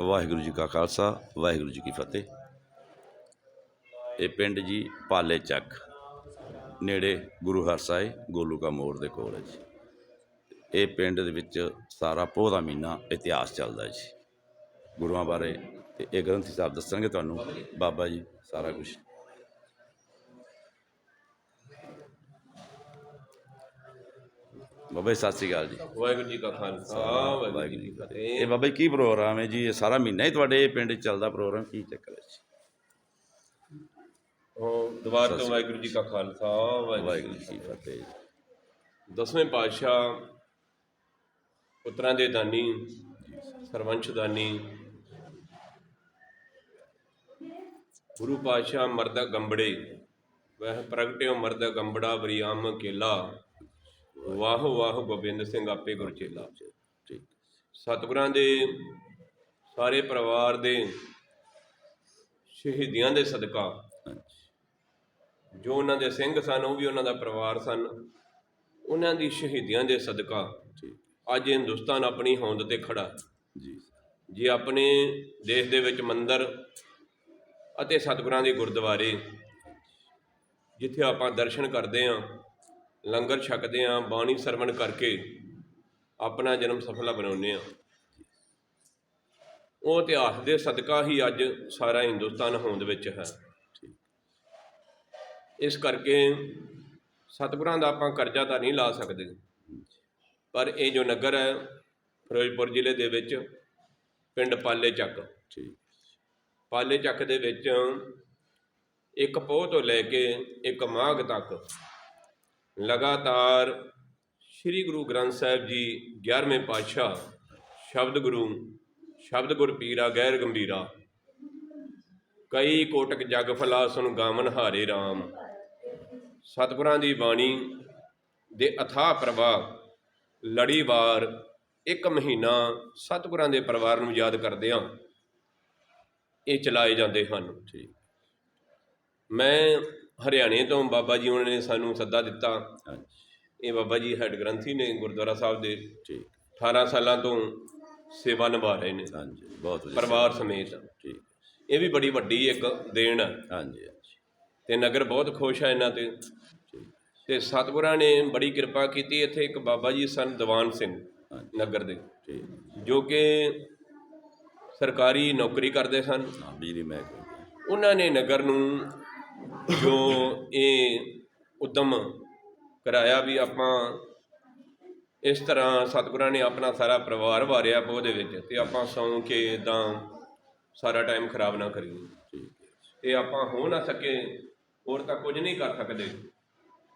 ਵਾਹਿਗੁਰੂ ਜੀ ਕਾ ਖਾਲਸਾ, ਵਾਹਿਗੁਰੂ ਜੀ ਕੀ ਫਤਿਹ। ਇਹ ਪਿੰਡ ਜੀ ਪਾਲੇ ਚੱਕ, ਨੇੜੇ ਗੁਰੂ ਹਰਸਾਏ ਗੋਲੂ ਕਾ ਮੋੜ ਦੇ ਕੋਲ ਹੈ ਜੀ। ਇਹ ਪਿੰਡ ਦੇ ਵਿੱਚ ਸਾਰਾ ਪੋਹ ਦਾ ਮਹੀਨਾ ਇਤਿਹਾਸ ਚੱਲਦਾ ਜੀ। ਗੁਰੂਆਂ ਬਾਰੇ ਤੇ ਇਹ ਗ੍ਰੰਥੀ ਸਾਹਿਬ ਦੱਸਣਗੇ ਤੁਹਾਨੂੰ, ਬਾਬਾ ਜੀ ਸਾਰਾ ਕੁਝ ਬਾਬਾ ਜੀ ਸਤਿ ਸ੍ਰੀ ਅਕਾਲ ਜੀ। ਵਾਹਿਗੁਰੂ ਜੀ ਕਾ ਖਾਲਸਾ ਵਾਹਿਗੁਰੂ ਜੀ ਕੀ ਇਹ ਫਤਿਹ। ਬਾਬਾ ਜੀ ਕੀ ਪ੍ਰੋਗਰਾਮ ਹੈ ਜੀ? ਇਹ ਸਾਰਾ ਮਹੀਨਾ ਹੀ ਤੁਹਾਡੇ ਇਹ ਪਿੰਡ 'ਚ ਚੱਲਦਾ ਪ੍ਰੋਗਰਾਮ ਕੀ ਚੱਕਰ ਹੈ ਜੀ? ਉਹ ਦੁਬਾਰਾ ਤੋਂ ਵਾਹਿਗੁਰੂ ਜੀ ਕਾ ਖਾਲਸਾ ਵਾਹਿਗੁਰੂ ਵਾਹਿਗੁਰੂ ਜੀ ਕੀ ਫਤਿਹ। ਦਸਵੇਂ ਪਾਤਸ਼ਾਹ ਪੁੱਤਰਾਂ ਦੇ ਦਾਨੀ ਸਰਵੰਸ਼ ਦਾਨੀ ਗੁਰੂ ਪਾਤਸ਼ਾਹ ਮਰਦਾ ਗੰਬੜੇ ਵਹਿ ਪ੍ਰਗਟਿਓ ਮਰਦਾ ਗੰਬੜਾ ਵਰਿਆਮ ਕੇਲਾ। ਵਾਹ ਵਾਹ ਗੋਬਿੰਦ ਸਿੰਘ ਆਪੇ ਗੁਰਚੇਲਾ ਠੀਕ। ਸਤਿਗੁਰਾਂ ਦੇ ਸਾਰੇ ਪਰਿਵਾਰ ਦੇ ਸ਼ਹੀਦੀਆਂ ਦੇ ਸਦਕਾ ਜੋ ਉਹਨਾਂ ਦੇ ਸਿੰਘ ਸਨ ਉਹ ਵੀ ਉਹਨਾਂ ਦਾ ਪਰਿਵਾਰ ਸਨ। ਉਹਨਾਂ ਦੀ ਸ਼ਹੀਦੀਆਂ ਦੇ ਸਦਕਾ ਅੱਜ ਹਿੰਦੁਸਤਾਨ ਆਪਣੀ ਹੋਂਦ ਤੇ ਖੜਾ। ਜੀ। ਜੇ ਆਪਣੇ ਦੇਸ਼ ਦੇ ਵਿੱਚ ਮੰਦਰ ਅਤੇ ਸਤਿਗੁਰਾਂ ਦੇ ਗੁਰਦੁਆਰੇ ਜਿੱਥੇ ਆਪਾਂ ਦਰਸ਼ਨ ਕਰਦੇ ਆਂ ਲੰਗਰ ਛਕਦੇ ਆਂ ਬਾਣੀ ਸਰਵਣ ਕਰਕੇ ਆਪਣਾ ਜਨਮ ਸਫਲਾ ਬਣਾਉਂਦੇ ਆਂ। ਉਹ ਇਤਿਹਾਸ ਦੇ ਸਦਕਾ ਹੀ ਅੱਜ ਸਾਰਾ ਹਿੰਦੁਸਤਾਨ ਹੋਂਦ ਵਿੱਚ ਹੈ। ਇਸ ਕਰਕੇ ਸਤਿਗੁਰਾਂ ਦਾ ਆਪਾਂ ਕਰਜ਼ਾ ਤਾਂ ਨਹੀਂ ਲਾ ਸਕਦੇ ਪਰ ਇਹ ਜੋ ਨਗਰ ਹੈ ਫਿਰੋਜ਼ਪੁਰ ਜ਼ਿਲ੍ਹੇ ਦੇ ਵਿੱਚ ਪਿੰਡ ਪਾਲੇ ਚੱਕ। ਠੀਕ। ਪਾਲੇ ਚੱਕ ਦੇ ਵਿੱਚ ਇੱਕ ਪੋਹ ਤੋਂ ਲੈ ਕੇ ਇੱਕ ਮਾਘ ਤੱਕ ਲਗਾਤਾਰ ਸ੍ਰੀ ਗੁਰੂ ਗ੍ਰੰਥ ਸਾਹਿਬ ਜੀ 11ਵੇਂ ਪਾਤਸ਼ਾਹ, ਸ਼ਬਦ ਗੁਰੂ, ਸ਼ਬਦ ਗੁਰ ਪੀਰਾ ਗੈਰ ਗੰਭੀਰਾ। ਕਈ ਕੋਟਕ ਜਗ ਫਲਾ ਸੁਨ ਗਾਵਨ ਹਾਰੇ RAM ਸਤਿਗੁਰਾਂ ਦੀ ਬਾਣੀ ਦੇ ਅਥਾਹ ਪ੍ਰਵਾਹ ਲੜੀਵਾਰ ਇੱਕ ਮਹੀਨਾ ਸਤਿਗੁਰਾਂ ਦੇ ਪਰਿਵਾਰ ਨੂੰ ਯਾਦ ਕਰਦੇ ਹਾਂ ਇਹ ਚਲਾਏ ਜਾਂਦੇ ਹਨ। ਠੀਕ। ਮੈਂ ਹਰਿਆਣੇ ਤੋਂ ਬਾਬਾ ਜੀ ਉਹਨਾਂ ਨੇ ਸਾਨੂੰ ਸੱਦਾ ਦਿੱਤਾ। ਇਹ ਬਾਬਾ ਜੀ ਹੈਡ ਗ੍ਰੰਥੀ ਨੇ ਗੁਰਦੁਆਰਾ ਸਾਹਿਬ ਦੇ। ਠੀਕ। 18 ਸਾਲਾਂ ਤੋਂ ਸੇਵਾ ਨਿਭਾ ਰਹੇ ਨੇ। ਹਾਂਜੀ ਬਹੁਤ ਵਧੀਆ ਪਰਿਵਾਰ ਸਮੇਤ। ਠੀਕ। ਇਹ ਵੀ ਬੜੀ ਵੱਡੀ ਇੱਕ ਦੇਣ ਹੈ ਹਾਂਜੀ ਹਾਂਜੀ। ਤੇ ਨਗਰ ਬਹੁਤ ਖੁਸ਼ ਹੈ ਇਹਨਾਂ ਤੇ। ਤੇ ਸਤਿਗੁਰਾਂ ਨੇ ਬੜੀ ਕਿਰਪਾ ਕੀਤੀ ਇੱਥੇ ਇੱਕ ਬਾਬਾ ਜੀ ਸਨ ਦੀਵਾਨ ਸਿੰਘ ਨਗਰ ਦੇ। ਠੀਕ। ਜੋ ਕਿ ਸਰਕਾਰੀ ਨੌਕਰੀ ਕਰਦੇ ਸਨ। ਬਿਜਲੀ ਮਹਿਕਮੇ ਉਹਨਾਂ ਨੇ ਨਗਰ ਨੂੰ ਜੋ ਇਹ ਉਦਮ ਕਰਾਇਆ ਵੀ ਆਪਾਂ ਇਸ ਤਰ੍ਹਾਂ ਸਤਿਗੁਰਾਂ ਨੇ ਆਪਣਾ ਸਾਰਾ ਪਰਿਵਾਰ ਵਾਰਿਆ ਪੋਹ ਦੇ ਵਿੱਚ ਤੇ ਆਪਾਂ ਸੌਂ ਕੇ ਇਦਾਂ ਸਾਰਾ ਟਾਈਮ ਖਰਾਬ ਨਾ ਕਰੀਏ। ਠੀਕ ਤੇ ਆਪਾਂ ਹੋ ਨਾ ਸਕੇ ਹੋਰ ਤਾਂ ਕੁਝ ਨਹੀਂ ਕਰ ਸਕਦੇ।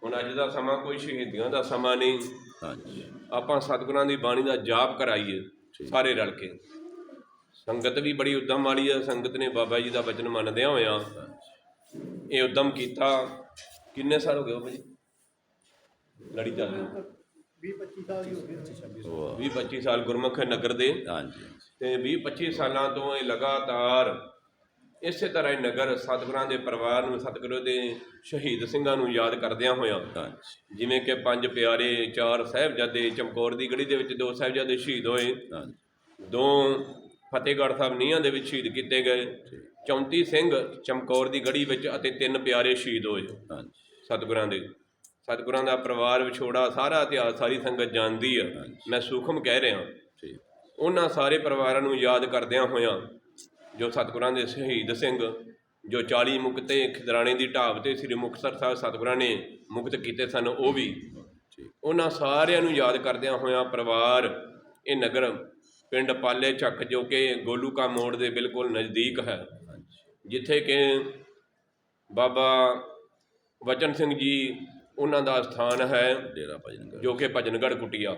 ਹੁਣ ਅੱਜ ਦਾ ਸਮਾਂ ਕੋਈ ਸ਼ਹੀਦੀਆਂ ਦਾ ਸਮਾਂ ਨਹੀਂ। ਹਾਂਜੀ। ਆਪਾਂ ਸਤਿਗੁਰਾਂ ਦੀ ਬਾਣੀ ਦਾ ਜਾਪ ਕਰਾਈਏ ਸਾਰੇ ਰਲ ਕੇ। ਸੰਗਤ ਵੀ ਬੜੀ ਉਦਮ ਵਾਲੀ ਹੈ ਸੰਗਤ ਨੇ ਬਾਬਾ ਜੀ ਦਾ ਬਚਨ ਮੰਨਦਿਆਂ ਹੋਇਆਂ ਇਹ ਉਦਮ ਕੀਤਾ। ਕਿੰਨੇ ਸਾਲ ਹੋ ਗਏ ਉਹ ਭਾਜੀ ਲੜੀ ਚੱਲ ਰਹੀ। 20 25 ਸਾਲ ਗੁਰਮੁਖ ਨਗਰ ਦੇ। ਹਾਂਜੀ ਤੇ 20 25 ਸਾਲਾਂ ਤੋਂ ਇਹ ਲਗਾਤਾਰ ਇਸੇ ਤਰ੍ਹਾਂ ਹੀ ਨਗਰ ਸਤਿਗੁਰਾਂ ਦੇ ਪਰਿਵਾਰ ਨੂੰ ਸਤਿਗੁਰੂ ਦੇ ਸ਼ਹੀਦ ਸਿੰਘਾਂ ਨੂੰ ਯਾਦ ਕਰਦਿਆਂ ਹੋਇਆਂ ਜਿਵੇਂ ਕਿ ਪੰਜ ਪਿਆਰੇ ਚਾਰ ਸਾਹਿਬਜ਼ਾਦੇ ਚਮਕੌਰ ਦੀ ਗੜੀ ਦੇ ਵਿੱਚ ਦੋ ਸਾਹਿਬਜ਼ਾਦੇ ਸ਼ਹੀਦ ਹੋਏ। ਹਾਂਜੀ। ਦੋ ਫਤਿਹਗੜ੍ਹ ਸਾਹਿਬ ਨੀਹਾਂ ਦੇ ਵਿੱਚ ਸ਼ਹੀਦ ਕੀਤੇ ਗਏ। 34 ਸਿੰਘ ਚਮਕੌਰ ਦੀ ਗੜੀ ਵਿੱਚ ਅਤੇ ਤਿੰਨ ਪਿਆਰੇ ਸ਼ਹੀਦ ਹੋਏ। ਹਾਂਜੀ। ਸਤਿਗੁਰਾਂ ਦੇ। ਸਤਿਗੁਰਾਂ ਦਾ ਪਰਿਵਾਰ ਵਿਛੋੜਾ ਸਾਰਾ ਇਤਿਹਾਸ ਸਾਰੀ ਸੰਗਤ ਜਾਣਦੀ ਆ। ਮੈਂ ਸੂਖਮ ਕਹਿ ਰਿਹਾ ਠੀਕ। ਉਹਨਾਂ ਸਾਰੇ ਪਰਿਵਾਰਾਂ ਨੂੰ ਯਾਦ ਕਰਦਿਆਂ ਹੋਇਆਂ ਜੋ ਸਤਿਗੁਰਾਂ ਦੇ ਸ਼ਹੀਦ ਸਿੰਘ ਜੋ 40 ਮੁਕਤੇ ਖਿਦਰਾਣੇ ਦੀ ਢਾਬ ਤੇ ਸ੍ਰੀ ਮੁਕਤਸਰ ਸਾਹਿਬ ਸਤਿਗੁਰਾਂ ਨੇ ਮੁਕਤ ਕੀਤੇ ਸਨ ਉਹ ਵੀ ਠੀਕ। ਉਹਨਾਂ ਸਾਰਿਆਂ ਨੂੰ ਯਾਦ ਕਰਦਿਆਂ ਹੋਇਆਂ ਪਰਿਵਾਰ ਇਹ ਨਗਰ ਪਿੰਡ ਪਾਲੇ ਚੱਕ ਜੋ ਕਿ ਗੋਲੂ ਕਾ ਮੋੜ ਦੇ ਬਿਲਕੁਲ ਨਜ਼ਦੀਕ ਹੈ। ਜਿੱਥੇ ਕਿ ਬਾਬਾ ਵਚਨ ਸਿੰਘ ਜੀ ਉਹਨਾਂ ਦਾ ਸਥਾਨ ਹੈ ਡੇਰਾ ਭਜਨਗੜ ਜੋ ਕਿ ਭਜਨਗੜ ਕੁਟੀਆ।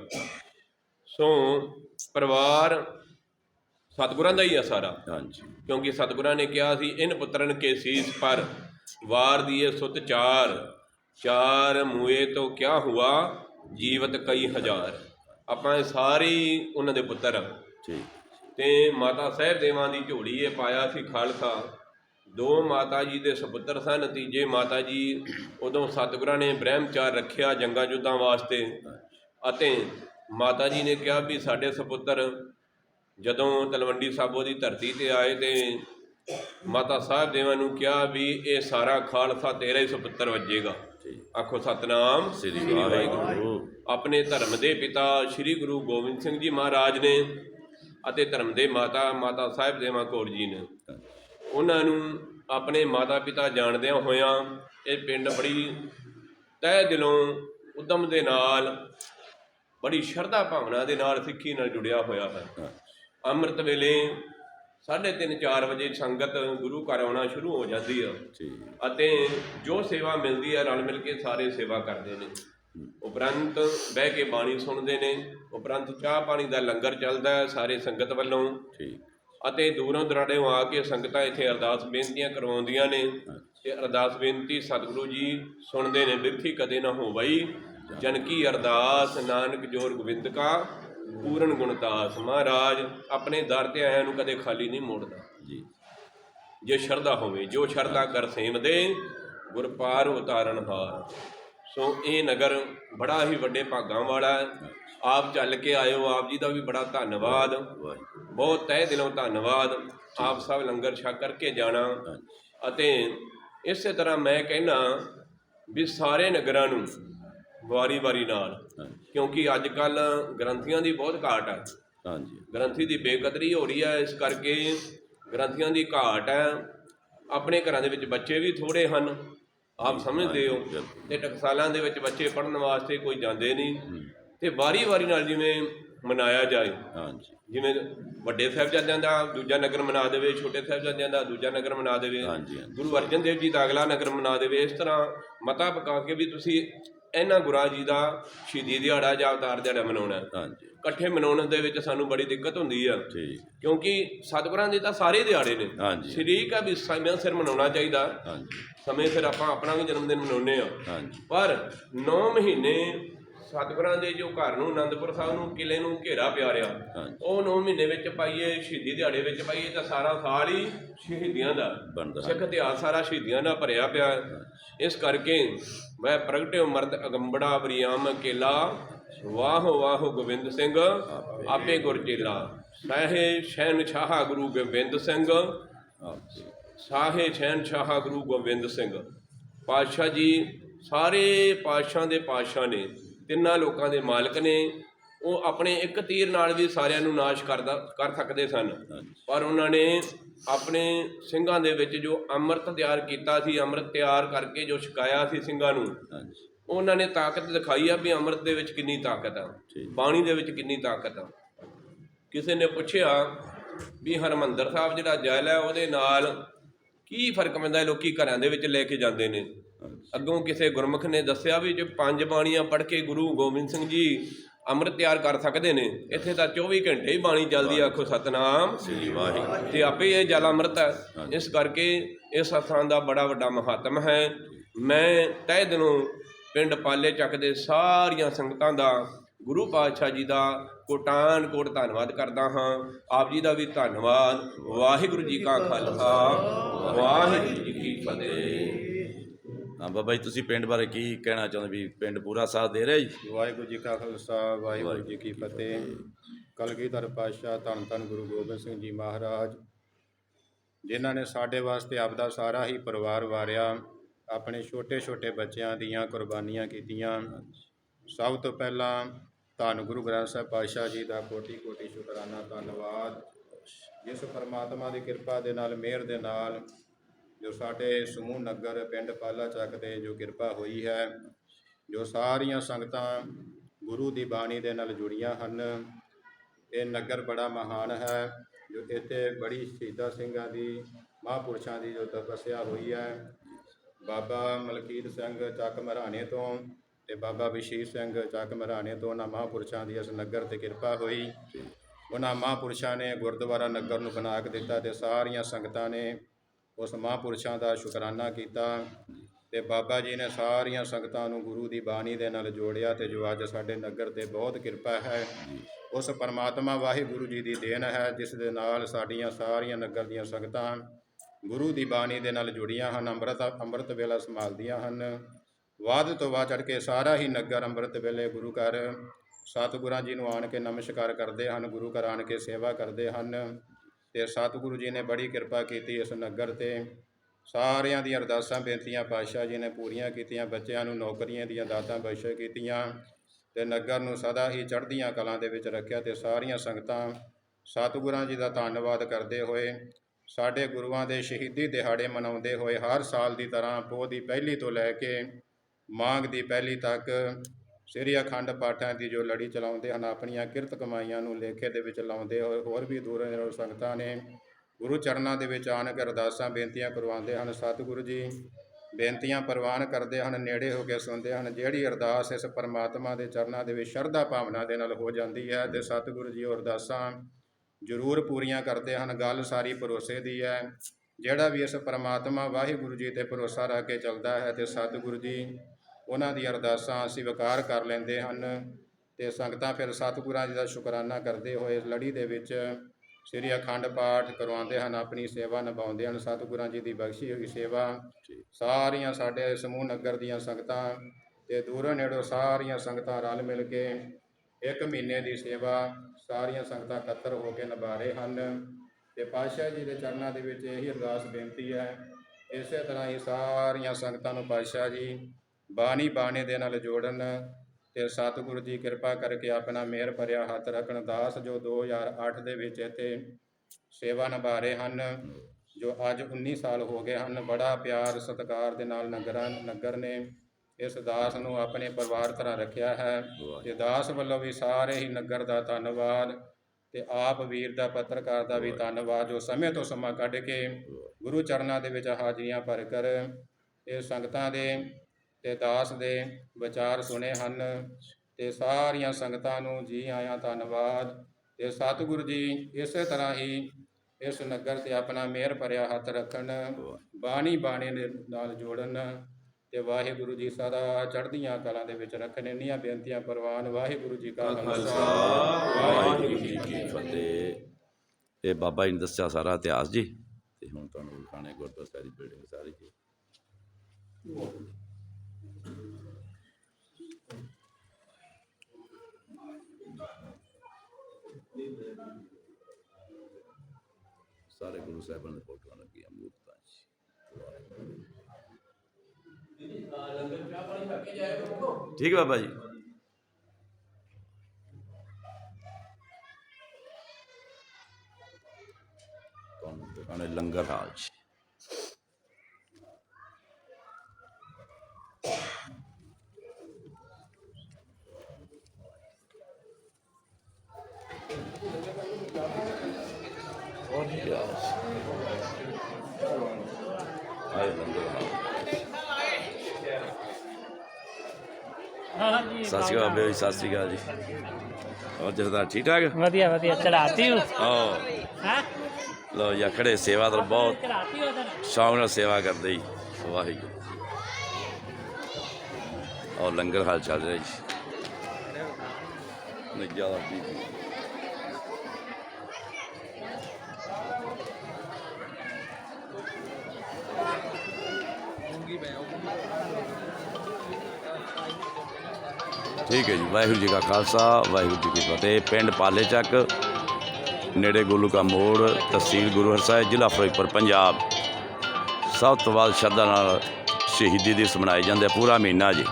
ਸੋ ਪਰਿਵਾਰ ਸਤਿਗੁਰਾਂ ਦਾ ਹੀ ਆ ਸਾਰਾ। ਹਾਂਜੀ। ਕਿਉਂਕਿ ਸਤਿਗੁਰਾਂ ਨੇ ਕਿਹਾ ਸੀ ਇਨ ਪੁੱਤਰਨ ਕੇ ਸੀਸ ਪਰ ਵਾਰ ਦੀਏ ਸੁਤ ਚਾਰ। ਚਾਰ ਮੂਏ ਤੋਂ ਕਿਆ ਹੁਆ? ਜੀਵਤ ਕਈ ਹਜ਼ਾਰ। ਆਪਾਂ ਇਹ ਸਾਰੇ ਉਹਨਾਂ ਦੇ ਪੁੱਤਰ ਆ। ਠੀਕ। ਤੇ ਮਾਤਾ ਸਾਹਿਬ ਦੇਵਾਂ ਦੀ ਝੋਲੀ ਇਹ ਪਾਇਆ ਸੀ ਖਾਲਸਾ। ਦੋ ਮਾਤਾ ਜੀ ਦੇ ਸੁਪੁੱਤਰ ਸਨ ਤੀਜੇ ਮਾਤਾ ਜੀ ਉਦੋਂ ਸਤਿਗੁਰਾਂ ਨੇ ਬ੍ਰਹਮਚਾਰ ਰੱਖਿਆ ਜੰਗਾਂ ਜੁੱਦਾਂ ਵਾਸਤੇ ਅਤੇ ਮਾਤਾ ਜੀ ਨੇ ਕਿਹਾ ਵੀ ਸਾਡੇ ਸੁਪੁੱਤਰ ਜਦੋਂ ਤਲਵੰਡੀ ਸਾਬੋ ਦੀ ਧਰਤੀ ਤੇ ਆਏ ਤੇ ਮਾਤਾ ਸਾਹਿਬ ਦੇਵਾਂ ਨੂੰ ਕਿਹਾ ਵੀ ਇਹ ਸਾਰਾ ਖਾਲਸਾ ਤੇਰਾ ਹੀ ਸੁਪੁੱਤਰ ਵੱਜੇਗਾ। ਆਖੋ ਸਤਨਾਮ ਸ੍ਰੀ ਵਾਹਿਗੁਰੂ। ਆਪਣੇ ਧਰਮ ਦੇ ਪਿਤਾ ਸ੍ਰੀ ਗੁਰੂ ਗੋਬਿੰਦ ਸਿੰਘ ਜੀ ਮਹਾਰਾਜ ਨੇ ਅਤੇ ਧਰਮ ਦੇ ਮਾਤਾ ਮਾਤਾ ਸਾਹਿਬ ਦੇਵਾਂ ਕੌਰ ਜੀ ਨੇ ਉਹਨਾਂ ਨੂੰ ਆਪਣੇ ਮਾਤਾ ਪਿਤਾ ਜਾਣਦਿਆਂ ਹੋਇਆਂ ਇਹ ਪਿੰਡ ਬੜੀ ਤਹਿ ਦਿਲੋਂ ਉਦਮ ਦੇ ਨਾਲ ਬੜੀ ਸ਼ਰਧਾ ਭਾਵਨਾ ਦੇ ਨਾਲ ਸਿੱਖੀ ਨਾਲ ਜੁੜਿਆ ਹੋਇਆ ਹੈ। ਅੰਮ੍ਰਿਤ ਵੇਲੇ 3:30 4 ਵਜੇ ਸੰਗਤ ਗੁਰੂ ਘਰ ਆਉਣਾ ਸ਼ੁਰੂ ਹੋ ਜਾਂਦੀ ਹੈ ਅਤੇ ਜੋ ਸੇਵਾ ਮਿਲਦੀ ਹੈ ਰਲ ਮਿਲ ਕੇ ਸਾਰੇ ਸੇਵਾ ਕਰਦੇ ਨੇ। ਉਪਰੰਤ ਬਹਿ ਕੇ ਬਾਣੀ ਸੁਣਦੇ ਨੇ ਉਪਰੰਤ ਚਾਹ ਪਾਣੀ ਦਾ ਲੰਗਰ ਚੱਲਦਾ ਹੈ ਸਾਰੇ ਸੰਗਤ ਵੱਲੋਂ। ਠੀਕ। ਅਤੇ ਦੂਰੋਂ ਦਰਾੜਿਓਂ ਆ ਕੇ ਸੰਗਤਾਂ ਇੱਥੇ ਅਰਦਾਸ ਬੇਨਤੀਆਂ ਕਰਵਾਉਂਦੀਆਂ ਨੇ। ਤੇ ਅਰਦਾਸ ਬੇਨਤੀ ਸਤਿਗੁਰੂ ਜੀ ਸੁਣਦੇ ਨੇ ਬਿਰਥੀ ਕਦੇ ਨਾ ਹੋਵਈ ਜਨ ਕੀ ਅਰਦਾਸ ਨਾਨਕ ਜੋਰ ਗੋਬਿੰਦ ਕਾ ਪੂਰਨ ਗੁਣਤਾਸ ਮਹਾਰਾਜ। ਆਪਣੇ ਦਰ ਤੇ ਆਇਆਂ ਨੂੰ ਕਦੇ ਖਾਲੀ ਨਹੀਂ ਮੋੜਦਾ। ਜੀ। ਜੇ ਸ਼ਰਧਾ ਹੋਵੇ ਜੋ ਸ਼ਰਧਾ ਕਰ ਸੇਵਦੇ ਗੁਰ ਪਾਰ ਉਤਾਰਨ ਹਾਰ। ਸੋ ਇਹ ਨਗਰ ਬੜਾ ਹੀ ਵੱਡੇ ਭਾਗਾਂ ਵਾਲਾ ਆਪ ਚੱਲ ਕੇ ਆਇਓ ਆਪ ਜੀ ਦਾ ਵੀ ਬੜਾ ਧੰਨਵਾਦ। ਵਾਹਿਗੁਰੂ। ਬਹੁਤ ਤਹਿ ਦਿਲੋਂ ਧੰਨਵਾਦ। ਆਪ ਸਭ ਲੰਗਰ ਛਕ ਕਰਕੇ ਜਾਣਾ। ਅਤੇ ਇਸੇ ਤਰ੍ਹਾਂ ਮੈਂ ਕਹਿਣਾ ਵੀ ਸਾਰੇ ਨਗਰਾਂ ਨੂੰ ਵਾਰੀ-ਵਾਰੀ ਨਾਲ। ਕਿਉਂਕਿ ਅੱਜ ਕੱਲ ਗ੍ਰੰਥੀਆਂ ਦੀ ਬਹੁਤ ਘਾਟ ਹੈ। ਹਾਂਜੀ। ਗ੍ਰੰਥੀ ਦੀ ਬੇਕਦਰੀ ਹੋ ਰਹੀ ਹੈ। ਇਸ ਕਰਕੇ ਗ੍ਰੰਥੀਆਂ ਦੀ ਘਾਟ ਹੈ। ਆਪਣੇ ਘਰਾਂ ਦੇ ਵਿੱਚ ਬੱਚੇ ਵੀ ਥੋੜੇ ਹਨ। ਆਪ ਸਮਝਦੇ ਹੋ। ਤੇ ਟਕਸਾਲਾਂ ਦੇ ਵਿੱਚ ਬੱਚੇ ਪੜਨ ਵਾਸਤੇ ਕੋਈ ਜਾਂਦੇ ਨਹੀਂ। ਤੇ ਵਾਰੀ-ਵਾਰੀ ਨਾਲ ਜਿਵੇਂ ਮਨਾਇਆ ਜਾਏ। ਹਾਂਜੀ। ਜਿਵੇਂ ਵੱਡੇ ਸਾਹਿਬਜ਼ਾਦਿਆਂ ਦਾ ਦੂਜਾ ਨਗਰ ਮਨਾ ਦੇਵੇ ਛੋਟੇ ਸਾਹਿਬਜ਼ਾਦਿਆਂ ਦਾ ਦੂਜਾ ਨਗਰ ਮਨਾ ਦੇਵੇ। ਹਾਂਜੀ ਹਾਂਜੀ। ਗੁਰੂ ਅਰਜਨ ਦੇਵ ਜੀ ਦਾ ਅਗਲਾ ਨਗਰ ਮਨਾ ਦੇਵੇ। ਇਸ ਤਰ੍ਹਾਂ ਮਤਾ ਪਕਾ ਕੇ ਵੀ ਤੁਸੀਂ ਇਹਨਾਂ ਗੁਰਾਂ ਜੀ ਦਾ ਸ਼ਹੀਦੀ ਦਿਹਾੜਾ ਜਾਂ ਅਵਤਾਰ ਦਿਹਾੜਾ ਮਨਾਉਣਾ ਹੈ। ਹਾਂਜੀ। ਇਕੱਠੇ ਮਨਾਉਣ ਦੇ ਵਿੱਚ ਸਾਨੂੰ ਬੜੀ ਦਿੱਕਤ ਹੁੰਦੀ ਆ। ਠੀਕ। ਕਿਉਂਕਿ ਸਤਿਗੁਰਾਂ ਦੇ ਤਾਂ ਸਾਰੇ ਦਿਹਾੜੇ ਨੇ। ਹਾਂਜੀ। ਸ਼ਰੀਕ ਆ ਵੀ ਸਮੇਂ ਸਿਰ ਮਨਾਉਣਾ ਚਾਹੀਦਾ। ਹਾਂਜੀ। ਸਮੇਂ ਸਿਰ ਆਪਾਂ ਆਪਣਾ ਵੀ ਜਨਮ ਦਿਨ ਮਨਾਉਂਦੇ ਆ ਹਾਂਜੀ। ਪਰ 9 ਮਹੀਨੇ ਸਤਿਗੁਰਾਂ ਦੇ ਜੋ ਘਰ ਨੂੰ ਆਨੰਦਪੁਰ ਸਾਹਿਬ ਨੂੰ ਕਿਲੇ ਨੂੰ ਘੇਰਾ ਪਿਆ ਰਿਹਾ। ਹਾਂਜੀ। ਉਹ 9 ਮਹੀਨੇ ਵਿੱਚ ਪਾਈਏ ਸ਼ਹੀਦੀ ਦਿਹਾੜੇ ਵਿੱਚ ਪਾਈਏ ਤਾਂ ਸਾਰਾ ਸਾਲ ਹੀ ਸ਼ਹੀਦੀਆਂ ਦਾ। ਬਣਦਾ ਸਿੱਖ ਇਤਿਹਾਸ ਸਾਰਾ ਸ਼ਹੀਦੀਆਂ ਦਾ ਭਰਿਆ ਪਿਆ। ਇਸ ਕਰਕੇ ਮੈਂ ਪ੍ਰਗਟਿਓ ਮਰਦ ਅਗੰਬੜਾ ਬਰੀਆਮ ਕੇਲਾ ਵਾਹ ਵਾਹ ਗੋਬਿੰਦ ਸਿੰਘ ਆਪੇ। ਗੁਰ ਚੇਲਾ। ਸਾਹੇ ਸ਼ਹਿਨਸ਼ਾਹ ਗੁਰੂ ਗੋਬਿੰਦ ਸਿੰਘ। ਸਾਹੇ ਸ਼ਹਿਨਸ਼ਾਹ ਗੁਰੂ ਗੋਬਿੰਦ ਸਿੰਘ। ਪਾਤਸ਼ਾਹ ਜੀ ਸਾਰੇ ਪਾਤਸ਼ਾਹਾਂ ਦੇ ਪਾਤਸ਼ਾਹ ਨੇ ਤਿੰਨਾਂ ਲੋਕਾਂ ਦੇ ਮਾਲਕ ਨੇ ਉਹ ਆਪਣੇ ਇੱਕ ਤੀਰ ਨਾਲ ਵੀ ਸਾਰਿਆਂ ਨੂੰ ਨਾਸ਼ ਕਰਦਾ ਕਰ ਸਕਦੇ ਸਨ। ਪਰ ਉਹਨਾਂ ਨੇ ਆਪਣੇ ਸਿੰਘਾਂ ਦੇ ਵਿੱਚ ਜੋ ਅੰਮ੍ਰਿਤ ਤਿਆਰ ਕੀਤਾ ਸੀ ਅੰਮ੍ਰਿਤ ਤਿਆਰ ਕਰਕੇ ਜੋ ਛਕਾਇਆ ਸੀ ਸਿੰਘਾਂ ਨੂੰ ਉਹਨਾਂ ਨੇ ਤਾਕਤ ਦਿਖਾਈ ਆ ਵੀ ਅੰਮ੍ਰਿਤ ਦੇ ਵਿੱਚ ਕਿੰਨੀ ਤਾਕਤ ਆ ਬਾਣੀ ਦੇ ਵਿੱਚ ਕਿੰਨੀ ਤਾਕਤ ਆ। ਕਿਸੇ ਨੇ ਪੁੱਛਿਆ ਵੀ ਹਰਮੰਦਰ ਸਾਹਿਬ ਜਿਹੜਾ ਜਲ ਹੈ ਉਹਦੇ ਨਾਲ ਕੀ ਫ਼ਰਕ ਪੈਂਦਾ? ਲੋਕੀ ਘਰਾਂ ਦੇ ਵਿੱਚ ਲੈ ਕੇ ਜਾਂਦੇ ਨੇ। ਅੱਗੋਂ ਕਿਸੇ ਗੁਰਮੁਖ ਨੇ ਦੱਸਿਆ ਵੀ ਜੇ ਪੰਜ ਬਾਣੀਆਂ ਪੜ੍ਹ ਕੇ ਗੁਰੂ ਗੋਬਿੰਦ ਸਿੰਘ ਜੀ ਅੰਮ੍ਰਿਤ ਤਿਆਰ ਕਰ ਸਕਦੇ ਨੇ ਇੱਥੇ ਤਾਂ 24 ਘੰਟੇ ਹੀ ਬਾਣੀ ਚੱਲਦੀ ਆਖੋ ਸਤਨਾਮ। ਸ੍ਰੀ ਵਾਹਿਗੁਰੂ ਤੇ ਆਪੇ ਇਹ ਜਲ ਅੰਮ੍ਰਿਤ ਹੈ। ਇਸ ਕਰਕੇ ਇਸ ਅਸਥਾਨ ਦਾ ਬੜਾ ਵੱਡਾ ਮਹੱਤਮ ਹੈ। ਮੈਂ ਤਹਿ ਦਿਲੋਂ ਪਿੰਡ ਪਾਲੇ ਚੱਕ ਦੇ ਸਾਰੀਆਂ ਸੰਗਤਾਂ ਦਾ ਗੁਰੂ ਪਾਤਸ਼ਾਹ ਜੀ ਦਾ ਕੋਟਾਨ ਕੋਟ ਧੰਨਵਾਦ ਕਰਦਾ ਹਾਂ। ਆਪ ਜੀ ਦਾ ਵੀ ਧੰਨਵਾਦ। ਵਾਹਿਗੁਰੂ ਜੀ ਕਾ ਖਾਲਸਾ। ਵਾਹਿਗੁਰੂ ਜੀ ਕੀ ਫਤਿਹ। ਹਾਂ ਬਾਬਾ ਜੀ ਤੁਸੀਂ ਪਿੰਡ ਬਾਰੇ ਕੀ ਕਹਿਣਾ ਚਾਹੁੰਦੇ ਵੀ ਪਿੰਡ ਪੂਰਾ ਸਾਥ ਦੇ ਰਿਹਾ ਜੀ? ਵਾਹਿਗੁਰੂ ਜੀ ਕਾ ਖਾਲਸਾ ਵਾਹਿਗੁਰੂ ਜੀ ਕੀ ਫਤਿਹ। ਕਲਗੀਧਰ ਪਾਤਸ਼ਾਹ ਧੰਨ ਧੰਨ ਗੁਰੂ ਗੋਬਿੰਦ ਸਿੰਘ ਜੀ ਮਹਾਰਾਜ ਜਿਨ੍ਹਾਂ ਨੇ ਸਾਡੇ ਵਾਸਤੇ ਆਪਦਾ ਸਾਰਾ ਹੀ ਪਰਿਵਾਰ ਵਾਰਿਆ ਆਪਣੇ ਛੋਟੇ ਛੋਟੇ ਬੱਚਿਆਂ ਦੀਆਂ ਕੁਰਬਾਨੀਆਂ ਕੀਤੀਆਂ। ਸਭ ਤੋਂ ਪਹਿਲਾਂ ਧੰਨ ਗੁਰੂ ਗ੍ਰੰਥ ਸਾਹਿਬ ਪਾਤਸ਼ਾਹ ਜੀ ਦਾ ਕੋਟੀ ਕੋਟੀ ਸ਼ੁਕਰਾਨਾ ਧੰਨਵਾਦ। ਜਿਸ ਪਰਮਾਤਮਾ ਦੀ ਕਿਰਪਾ ਦੇ ਨਾਲ ਮਿਹਰ ਦੇ ਨਾਲ ਜੋ ਸਾਡੇ ਸਮੂਹ ਨਗਰ ਪਿੰਡ ਪਾਲਾ ਚੱਕ ਦੇ ਜੋ ਕਿਰਪਾ ਹੋਈ ਹੈ, ਜੋ ਸਾਰੀਆਂ ਸੰਗਤਾਂ ਗੁਰੂ ਦੀ ਬਾਣੀ ਦੇ ਨਾਲ ਜੁੜੀਆਂ ਹਨ, ਇਹ ਨਗਰ ਬੜਾ ਮਹਾਨ ਹੈ, ਜੋ ਇੱਥੇ ਬੜੀ ਸ਼ਹੀਦਾਂ ਸਿੰਘਾਂ ਦੀ, ਮਹਾਂਪੁਰਸ਼ਾਂ ਦੀ ਜੋ ਤਪੱਸਿਆ ਹੋਈ ਹੈ। ਬਾਬਾ ਮਲਕੀਤ ਸਿੰਘ ਚੱਕ ਮਰਾਣੇ ਤੋਂ ਤੇ ਬਾਬਾ ਬਸ਼ੀਰ ਸਿੰਘ ਚੱਕ ਮਰਾਣੇ ਤੋਂ ਉਹਨਾਂ ਮਹਾਂਪੁਰਸ਼ਾਂ ਦੀ ਇਸ ਨਗਰ ਤੇ ਕਿਰਪਾ ਹੋਈ। ਉਹਨਾਂ ਮਹਾਂਪੁਰਸ਼ਾਂ ਨੇ ਗੁਰਦੁਆਰਾ ਨਗਰ ਨੂੰ ਬਣਾ ਕੇ ਦਿੱਤਾ ਤੇ ਸਾਰੀਆਂ ਸੰਗਤਾਂ ਨੇ ਉਸ ਮਹਾਂਪੁਰਸ਼ਾਂ ਦਾ ਸ਼ੁਕਰਾਨਾ ਕੀਤਾ ਤੇ ਬਾਬਾ ਜੀ ਨੇ ਸਾਰੀਆਂ ਸੰਗਤਾਂ ਨੂੰ ਗੁਰੂ ਦੀ ਬਾਣੀ ਦੇ ਨਾਲ ਜੋੜਿਆ ਤੇ ਜੋ ਅੱਜ ਸਾਡੇ ਨਗਰ ਤੇ ਬਹੁਤ ਕਿਰਪਾ ਹੈ ਉਸ ਪਰਮਾਤਮਾ ਵਾਹਿਗੁਰੂ ਜੀ ਦੀ ਦੇਣ ਹੈ ਜਿਸ ਦੇ ਨਾਲ ਸਾਡੀਆਂ ਸਾਰੀਆਂ ਨਗਰ ਦੀਆਂ ਸੰਗਤਾਂ ਗੁਰੂ ਦੀ ਬਾਣੀ ਦੇ ਨਾਲ ਜੁੜੀਆਂ ਹਨ ਅੰਮ੍ਰਿਤ ਅੰਮ੍ਰਿਤ ਵੇਲਾ ਸੰਭਾਲਦੀਆਂ ਹਨ। ਵੱਧ ਤੋਂ ਵੱਧ ਚੜ ਕੇ ਸਾਰਾ ਹੀ ਨਗਰ ਅੰਮ੍ਰਿਤ ਵੇਲੇ ਗੁਰੂ ਘਰ ਸਤਿਗੁਰਾਂ ਜੀ ਨੂੰ ਆਣ ਕੇ ਨਮਸਕਾਰ ਕਰਦੇ ਹਨ ਗੁਰੂ ਘਰ ਆਣ ਕੇ ਸੇਵਾ ਕਰਦੇ ਹਨ। ਤੇ ਸਤਿਗੁਰੂ ਜੀ ਨੇ ਬੜੀ ਕਿਰਪਾ ਕੀਤੀ ਇਸ ਨਗਰ ਤੇ। ਸਾਰਿਆਂ ਦੀਆਂ ਅਰਦਾਸਾਂ, ਬੇਨਤੀਆਂ, ਪਾਤਸ਼ਾਹ ਜੀ ਨੇ ਪੂਰੀਆਂ ਕੀਤੀਆਂ, ਬੱਚਿਆਂ ਨੂੰ ਨੌਕਰੀਆਂ ਦੀਆਂ ਦਾਤਾਂ ਬਖਸ਼ਿਸ਼ ਕੀਤੀਆਂ ਤੇ ਨਗਰ ਨੂੰ ਸਦਾ ਹੀ ਚੜ੍ਹਦੀਆਂ ਕਲਾਂ ਦੇ ਵਿੱਚ ਰੱਖਿਆ ਤੇ ਸਾਰੀਆਂ ਸੰਗਤਾਂ ਸਤਿਗੁਰਾਂ ਜੀ ਦਾ ਧੰਨਵਾਦ ਕਰਦੇ ਹੋਏ, ਸਾਡੇ ਗੁਰੂਆਂ ਦੇ ਸ਼ਹੀਦੀ ਦਿਹਾੜੇ ਮਨਾਉਂਦੇ ਹੋਏ ਹਰ ਸਾਲ ਦੀ ਤਰ੍ਹਾਂ ਪੋਹ ਦੀ ਪਹਿਲੀ ਤੋਂ ਲੈ ਕੇ ਮਾਘ ਦੀ ਪਹਿਲੀ ਤੱਕ ਸ੍ਰੀ ਅਖੰਡ ਪਾਠਾਂ ਦੀ ਜੋ ਲੜੀ ਚਲਾਉਂਦੇ ਹਨ, ਆਪਣੀਆਂ ਕਿਰਤ ਕਮਾਈਆਂ ਨੂੰ ਲੇਖੇ ਦੇ ਵਿੱਚ ਲਾਉਂਦੇ ਹੋਏ ਹੋਰ ਵੀ ਦੂਰੋਂ ਨੇੜੋਂ ਸੰਗਤਾਂ ਨੇ ਗੁਰੂ ਚਰਨਾਂ ਦੇ ਵਿੱਚ ਆਣ ਕੇ ਅਰਦਾਸਾਂ, ਬੇਨਤੀਆਂ ਕਰਵਾਉਂਦੇ ਹਨ। ਸਤਿਗੁਰੂ ਜੀ, ਬੇਨਤੀਆਂ ਪ੍ਰਵਾਨ ਕਰਦੇ ਹਨ, ਨੇੜੇ ਹੋ ਕੇ ਸੁਣਦੇ ਹਨ। ਜਿਹੜੀ ਅਰਦਾਸ ਇਸ ਪਰਮਾਤਮਾ ਦੇ ਚਰਨਾਂ ਦੇ ਵਿੱਚ ਸ਼ਰਧਾ ਭਾਵਨਾ ਦੇ ਨਾਲ ਹੋ ਜਾਂਦੀ ਹੈ ਤੇ ਸਤਿਗੁਰੂ ਜੀ ਉਹ ਅਰਦਾਸਾਂ ਜ਼ਰੂਰ ਪੂਰੀਆਂ ਕਰਦੇ ਹਨ। ਗੱਲ ਸਾਰੀ ਭਰੋਸੇ ਦੀ ਹੈ। ਜਿਹੜਾ ਵੀ ਇਸ ਪਰਮਾਤਮਾ ਵਾਹਿਗੁਰੂ ਜੀ ਤੇ ਭਰੋਸਾ ਰੱਖ ਕੇ ਚੱਲਦਾ ਹੈ ਤੇ ਸਤਿਗੁਰੂ ਜੀ ਉਹਨਾਂ ਦੀ ਅਰਦਾਸਾਂ ਸਵੀਕਾਰ ਕਰ ਲੈਂਦੇ ਹਨ ਤੇ ਸੰਗਤਾਂ ਫਿਰ ਸਤਿਗੁਰਾਂ ਜੀ ਦਾ ਸ਼ੁਕਰਾਨਾ ਕਰਦੇ ਹੋਏ ਇਸ ਲੜੀ ਦੇ ਵਿੱਚ ਸ੍ਰੀ ਅਖੰਡ ਪਾਠ ਕਰਵਾਉਂਦੇ ਹਨ ਆਪਣੀ ਸੇਵਾ ਨਿਭਾਉਂਦੇ ਹਨ ਸਤਿਗੁਰਾਂ ਜੀ ਦੀ ਬਖਸ਼ੀ ਹੋਈ ਸੇਵਾ। ਸਾਰੀਆਂ ਸਾਡੇ ਸਮੂਹ ਨਗਰ ਦੀਆਂ ਸੰਗਤਾਂ ਤੇ ਦੂਰੋਂ ਨੇੜੋਂ ਸਾਰੀਆਂ ਸੰਗਤਾਂ ਰਲ ਮਿਲ ਕੇ ਇੱਕ ਮਹੀਨੇ ਦੀ ਸੇਵਾ ਸਾਰੀਆਂ ਸੰਗਤਾਂ ਇਕੱਤਰ ਹੋ ਕੇ ਨਿਭਾ ਰਹੇ ਹਨ ਤੇ ਪਾਤਸ਼ਾਹ ਜੀ ਦੇ ਚਰਨਾਂ ਦੇ ਵਿੱਚ ਇਹੀ ਅਰਦਾਸ ਬੇਨਤੀ ਹੈ ਇਸੇ ਤਰ੍ਹਾਂ ਹੀ ਸਾਰੀਆਂ ਸੰਗਤਾਂ ਨੂੰ ਪਾਤਸ਼ਾਹ ਜੀ ਬਾਣੀ ਬਾਣੇ ਦੇ ਨਾਲ ਜੋੜਨ ਤੇ ਸਤਿਗੁਰੂ ਜੀ ਕਿਰਪਾ ਕਰਕੇ ਆਪਣਾ ਮਿਹਰ ਭਰਿਆ ਹੱਥ ਰੱਖਣ। ਦਾਸ ਜੋ 2008 ਦੇ ਵਿੱਚ ਇੱਥੇ ਸੇਵਾ ਨਿਭਾ ਰਹੇ ਹਨ ਜੋ ਅੱਜ 19 ਸਾਲ ਹੋ ਗਏ ਹਨ ਬੜਾ ਪਿਆਰ ਸਤਿਕਾਰ ਦੇ ਨਾਲ ਨਗਰਾਂ ਨਗਰ ਨੇ ਇਸ ਦਾਸ ਨੂੰ ਆਪਣੇ ਪਰਿਵਾਰ ਤਰ੍ਹਾਂ ਰੱਖਿਆ ਹੈ। ਤੇ ਦਾਸ ਵੱਲੋਂ ਵੀ ਸਾਰੇ ਹੀ ਨਗਰ ਦਾ ਧੰਨਵਾਦ ਤੇ ਆਪ ਵੀਰ ਦਾ ਪੱਤਰਕਾਰ ਦਾ ਵੀ ਧੰਨਵਾਦ ਜੋ ਸਮੇਂ ਤੋਂ ਸਮਾਂ ਕੱਢ ਕੇ ਗੁਰੂ ਚਰਨਾਂ ਦੇ ਵਿੱਚ ਹਾਜ਼ਰੀਆਂ ਭਰ ਕਰ ਇਹ ਸੰਗਤਾਂ ਦੇ ਤੇ ਦਾਸ ਦੇ ਵਿਚਾਰ ਸੁਣੇ ਹਨ। ਤੇ ਸਾਰੀਆਂ ਸੰਗਤਾਂ ਨੂੰ ਜੀ ਆਇਆਂ ਧੰਨਵਾਦ। ਤੇ ਸਤਿਗੁਰੂ ਜੀ ਇਸੇ ਤਰ੍ਹਾਂ ਹੀ ਇਸ ਨਗਰ ਤੇ ਆਪਣਾ ਮਿਹਰ ਭਰਿਆ ਹੱਥ ਰੱਖਣ ਬਾਣੀ ਬਾਣੇ ਦੇ ਨਾਲ ਜੋੜਨ ਤੇ ਵਾਹਿਗੁਰੂ ਜੀ ਸਦਾ ਚੜ੍ਹਦੀਆਂ ਕਲਾਂ ਦੇ ਵਿੱਚ ਰੱਖਣ। ਇੰਨੀਆਂ ਬੇਨਤੀਆਂ ਪ੍ਰਵਾਨ ਵਾਹਿਗੁਰੂ ਜੀ ਕਾ ਖਾਲਸਾ। ਵਾਹਿਗੁਰੂ ਜੀ ਕੀ ਫਤਿਹ। ਇਹ ਬਾਬਾ ਜੀ ਨੇ ਦੱਸਿਆ ਸਾਰਾ ਇਤਿਹਾਸ ਜੀ। ਤੇ ਹੁਣ ਤੁਹਾਨੂੰ ਵਿਖਾਣੇ ਗੁਰਦੁਆਰਾ ਸਾਹਿਬ ਦੀ ਬਿਲਡਿੰਗ ਸਾਰੀ ਜੀ। ਸਾਰੇ ਗੁਰੂ ਸਾਹਿਬਾਨ ਦੇ ਫੋਟੋਆਂ ਲੱਗੀਆਂ ਮੂਰਤਾਂ 'ਚ ਠੀਕ ਹੈ ਬਾਬਾ ਜੀ ਤੁਹਾਨੂੰ ਦਿਖਾਣੇ ਲੰਗਰ ਹਾਲ 'ਚ ਆਏ ਲੰਗਰ ਹਾਲ ਹਾਂਜੀ ਸਤਿ ਸ਼੍ਰੀ ਅਕਾਲ ਬਾਬੇ ਜੀ ਸਤਿ ਸ਼੍ਰੀ ਅਕਾਲ ਜੀ। ਹੋਰ ਜਰਦਾ ਠੀਕ ਠਾਕ? ਵਧੀਆ ਵਧੀਆ ਚੜਾਤੀ ਹੂੰ ਹਾਂ? ਲੋ ਜਾਂ ਖੜੇ ਸੇਵਾਦਾਰ ਬਹੁਤ। ਚੜਾਤੀ ਹੋ ਸ਼ੌਕ ਨਾਲ ਸੇਵਾ ਕਰਦੇ ਜੀ ਵਾਹਿਗੁਰੂ। ਔਰ ਲੰਗਰ ਹਾਲ ਚੱਲ ਰਿਹਾ ਜੀ। ਨਹੀਂ ਜ਼ਿਆਦਾ ਠੀਕ ਹੈ ਜੀ, ਵਾਹਿਗੁਰੂ ਜੀ ਕਾ ਖਾਲਸਾ, ਵਾਹਿਗੁਰੂ ਜੀ ਕੀ ਫਤਿਹ। ਪਿੰਡ ਪਾਲੇ ਚੱਕ, ਨੇੜੇ ਗੋਲੂ ਕਾ ਮੋੜ, ਤਹਿਸੀਲ ਗੁਰੂ ਹਰਸਾਹਿਬ ਜ਼ਿਲ੍ਹਾ ਫਿਰੋਜ਼ਪੁਰ, ਪੰਜਾਬ। ਸਭ ਤੋਂ ਵੱਧ ਸ਼ਰਧਾ ਨਾਲ ਸ਼ਹੀਦੀ ਦਿਵਸ ਮਨਾਏ ਜਾਂਦੇ ਪੂਰਾ ਮਹੀਨਾ ਜੀ।